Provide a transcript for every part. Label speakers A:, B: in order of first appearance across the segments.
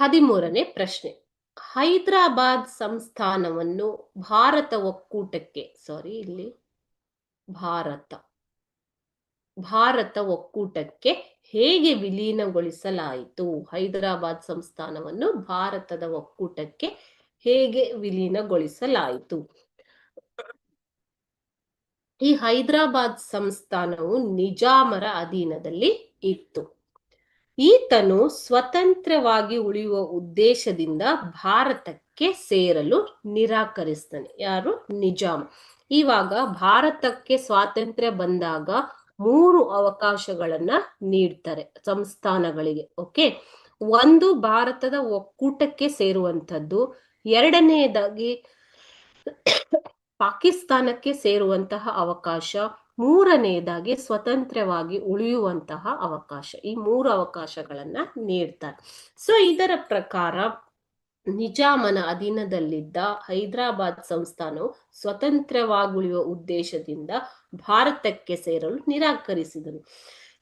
A: ಹದಿಮೂರನೇ ಪ್ರಶ್ನೆ. ಹೈದರಾಬಾದ್ ಸಂಸ್ಥಾನವನ್ನು ಭಾರತ ಒಕ್ಕೂಟಕ್ಕೆ ಸಾರಿ ಇಲ್ಲಿ ಭಾರತ ಭಾರತ ಒಕ್ಕೂಟಕ್ಕೆ ಹೇಗೆ ವಿಲೀನಗೊಳಿಸಲಾಯಿತು? ಹೈದರಾಬಾದ್ ಸಂಸ್ಥಾನವನ್ನು ಭಾರತದ ಒಕ್ಕೂಟಕ್ಕೆ ಹೇಗೆ ವಿಲೀನಗೊಳಿಸಲಾಯಿತು? ಈ ಹೈದರಾಬಾದ್ ಸಂಸ್ಥಾನವು ನಿಜಾಮರ ಅಧೀನದಲ್ಲಿ ಇತ್ತು. ಈತನು ಸ್ವತಂತ್ರವಾಗಿ ಉಳಿಯುವ ಉದ್ದೇಶದಿಂದ ಭಾರತಕ್ಕೆ ಸೇರಲು ನಿರಾಕರಿಸ್ತಾನೆ. ಯಾರು? ನಿಜಾಮ್. ಇವಾಗ ಭಾರತಕ್ಕೆ ಸ್ವಾತಂತ್ರ್ಯ ಬಂದಾಗ ಮೂರು ಅವಕಾಶಗಳನ್ನ ನೀಡ್ತಾರೆ ಸಂಸ್ಥಾನಗಳಿಗೆ, ಓಕೆ? ಒಂದು ಭಾರತದ ಒಕ್ಕೂಟಕ್ಕೆ ಸೇರುವಂಥದ್ದು ಎರಡನೆಯದಾಗಿ ಪಾಕಿಸ್ತಾನಕ್ಕೆ ಸೇರುವಂತಹ ಅವಕಾಶ ಮೂರನೆಯದಾಗಿ ಸ್ವತಂತ್ರವಾಗಿ ಉಳಿಯುವಂತಹ ಅವಕಾಶ. ಈ ಮೂರು ಅವಕಾಶಗಳನ್ನ ನೀಡ್ತಾರೆ. ಸೊ ಇದರ ಪ್ರಕಾರ ನಿಜಾಮನ ಅಧೀನದಲ್ಲಿದ್ದ ಹೈದರಾಬಾದ್ ಸಂಸ್ಥಾನವು ಸ್ವತಂತ್ರವಾಗಿ ಉಳಿಯುವ ಉದ್ದೇಶದಿಂದ ಭಾರತಕ್ಕೆ ಸೇರಲು ನಿರಾಕರಿಸಿದನು.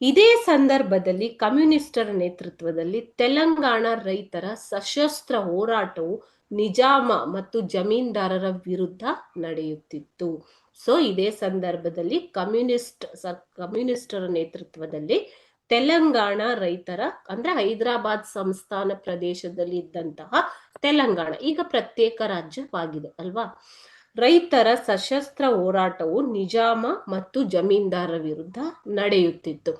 A: ಇದೇ ಸಂದರ್ಭದಲ್ಲಿ ಕಮ್ಯುನಿಸ್ಟರ ನೇತೃತ್ವದಲ್ಲಿ ತೆಲಂಗಾಣ ರೈತರ ಸಶಸ್ತ್ರ ಹೋರಾಟವು ನಿಜಾಮ ಮತ್ತು ಜಮೀನ್ದಾರರ ವಿರುದ್ಧ ನಡೆಯುತ್ತಿತ್ತು. ಸೊ ಇದೇ ಸಂದರ್ಭದಲ್ಲಿ ಕಮ್ಯುನಿಸ್ಟ್ ಕಮ್ಯುನಿಸ್ಟರ ನೇತೃತ್ವದಲ್ಲಿ ತೆಲಂಗಾಣ ರೈತರ, ಅಂದ್ರೆ ಹೈದರಾಬಾದ್ ಸಂಸ್ಥಾನ ಪ್ರದೇಶದಲ್ಲಿ ಇದ್ದಂತಹ ತೆಲಂಗಾಣ, ಈಗ ಪ್ರತ್ಯೇಕ ರಾಜ್ಯವಾಗಿದೆ, ಅಲ್ವಾ? ರೈತರ ಸಶಸ್ತ್ರ ಹೋರಾಟವು ನಿಜಾಮ ಮತ್ತು ಜಮೀನ್ದಾರರ ವಿರುದ್ಧ ನಡೆಯುತ್ತಿತ್ತು.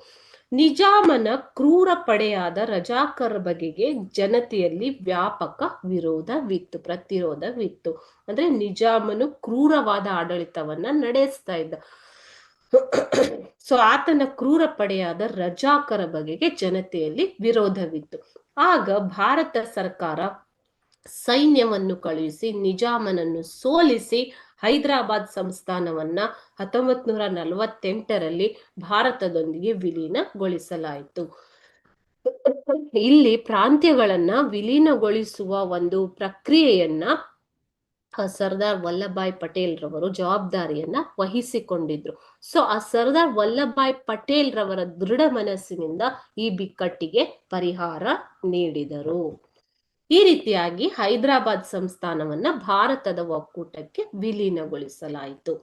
A: ನಿಜಾಮನ ಕ್ರೂರ ಪಡೆಯಾದ ರಜಾಕರ ಬಗೆಗೆ ಜನತೆಯಲ್ಲಿ ವ್ಯಾಪಕ ವಿರೋಧವಿತ್ತು, ಪ್ರತಿರೋಧವಿತ್ತು. ಅಂದ್ರೆ ನಿಜಾಮನು ಕ್ರೂರವಾದ ಆಡಳಿತವನ್ನ ನಡೆಸ್ತಾ ಇದ್ದ. ಸೊ ಆತನ ಕ್ರೂರ ಪಡೆಯಾದ ರಜಾಕರ ಬಗೆಗೆ ಜನತೆಯಲ್ಲಿ ವಿರೋಧವಿತ್ತು. ಆಗ ಭಾರತ ಸರ್ಕಾರ ಸೈನ್ಯವನ್ನು ಕಳುಹಿಸಿ, ನಿಜಾಮನನ್ನು ಸೋಲಿಸಿ ಹೈದರಾಬಾದ್ ಸಂಸ್ಥಾನವನ್ನ ಹತ್ತೊಂಬತ್ ನೂರ ನಲವತ್ತೆಂಟರಲ್ಲಿ ಭಾರತದೊಂದಿಗೆ ವಿಲೀನಗೊಳಿಸಲಾಯಿತು. ಇಲ್ಲಿ ಪ್ರಾಂತ್ಯಗಳನ್ನ ವಿಲೀನಗೊಳಿಸುವ ಒಂದು ಪ್ರಕ್ರಿಯೆಯನ್ನ ಸರ್ದಾರ್ ವಲ್ಲಭಾಯ್ ಪಟೇಲ್ ರವರು ಜವಾಬ್ದಾರಿಯನ್ನ ವಹಿಸಿಕೊಂಡಿದ್ರು. ಸೊ ಆ ಸರ್ದಾರ್ ವಲ್ಲಭಾಯ್ ಪಟೇಲ್ ರವರ ದೃಢ ಮನಸ್ಸಿನಿಂದ ಈ ಬಿಕ್ಕಟ್ಟಿಗೆ ಪರಿಹಾರ ನೀಡಿದರು. ಈ ರೀತಿಯಾಗಿ ಹೈದರಾಬಾದ್ ಸಂಸ್ಥಾನವನ್ನ ಭಾರತದ ಒಕ್ಕೂಟಕ್ಕೆ ವಿಲೀನಗೊಳಿಸಲಾಯಿತು.